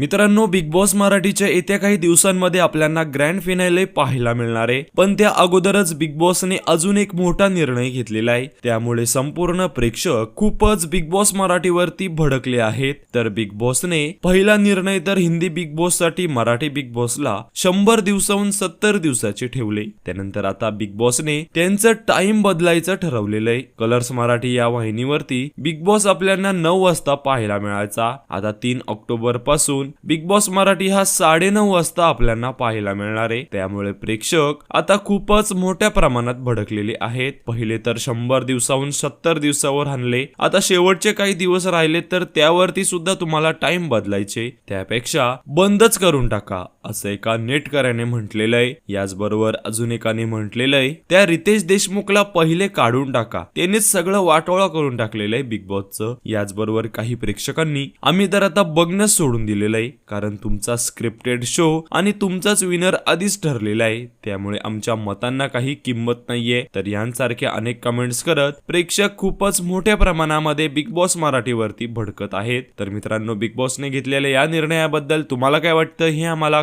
मित्रांनो big boss मराठीच्या येत्या काही दिवसांमध्ये आपल्याला ग्रँड फिनाले पाहायला मिळणार आहे. पण त्या अगोदरच बिग बॉसने अजून एक मोठा निर्णय घेतलेला आहे. त्यामुळे संपूर्ण प्रेक्षक खूपच बिग बॉस मराठीवरती भडकले आहेत. तर बिग बॉसने पहिला निर्णय तर हिंदी बिग बॉससाठी मराठी बिग बॉसला शंभर दिवसाहून सत्तर दिवसाचे ठेवले. त्यानंतर आता बिग बॉसने त्यांचं टाइम बदलायचं ठरवलेलं आहे. कलर्स मराठी या वाहिनीवरती बिग बॉस आपल्याला नऊ वाजता पाहायला मिळायचा. आता तीन ऑक्टोबरपासून बिग बॉस मराठी हा साडेनऊ वाजता आपल्याला पाहायला मिळणार आहे. त्यामुळे प्रेक्षक आता खूपच मोठ्या प्रमाणात भडकलेले आहेत. पहिले तर शंभर दिवसाहून सत्तर दिवसावर आणले आता शेवटचे काही दिवस राहिले तर त्यावरती सुद्धा तुम्हाला टाइम बदलायचे. त्यापेक्षा बंदच करून टाका. असं एका नेटकऱ्याने म्हटलेलं आहे याचबरोबर अजून एकाने म्हटलेलं आहे त्या रितेश देशमुखला पहिले काढून टाका. त्यांनीच सगळं वाटोळा करून टाकलेलं आहे बिग बॉसचं याचबरोबर काही प्रेक्षकांनी आम्ही तर आता बघणं सोडून दिलेलं आहे कारण तुमचा स्क्रिप्टेड शो आणि तुमचाच विनर आधीच ठरलेला आहे त्यामुळे आमच्या मतांना काही किंमत नाहीये. तर यांसारख्या अनेक कमेंट्स करत प्रेक्षक खूपच मोठ्या प्रमाणामध्ये बिग बॉस मराठीवरती भडकत आहेत. तर मित्रांनो बिग बॉसने घेतलेल्या या निर्णयाबद्दल तुम्हाला काय वाटतं हे आम्हाला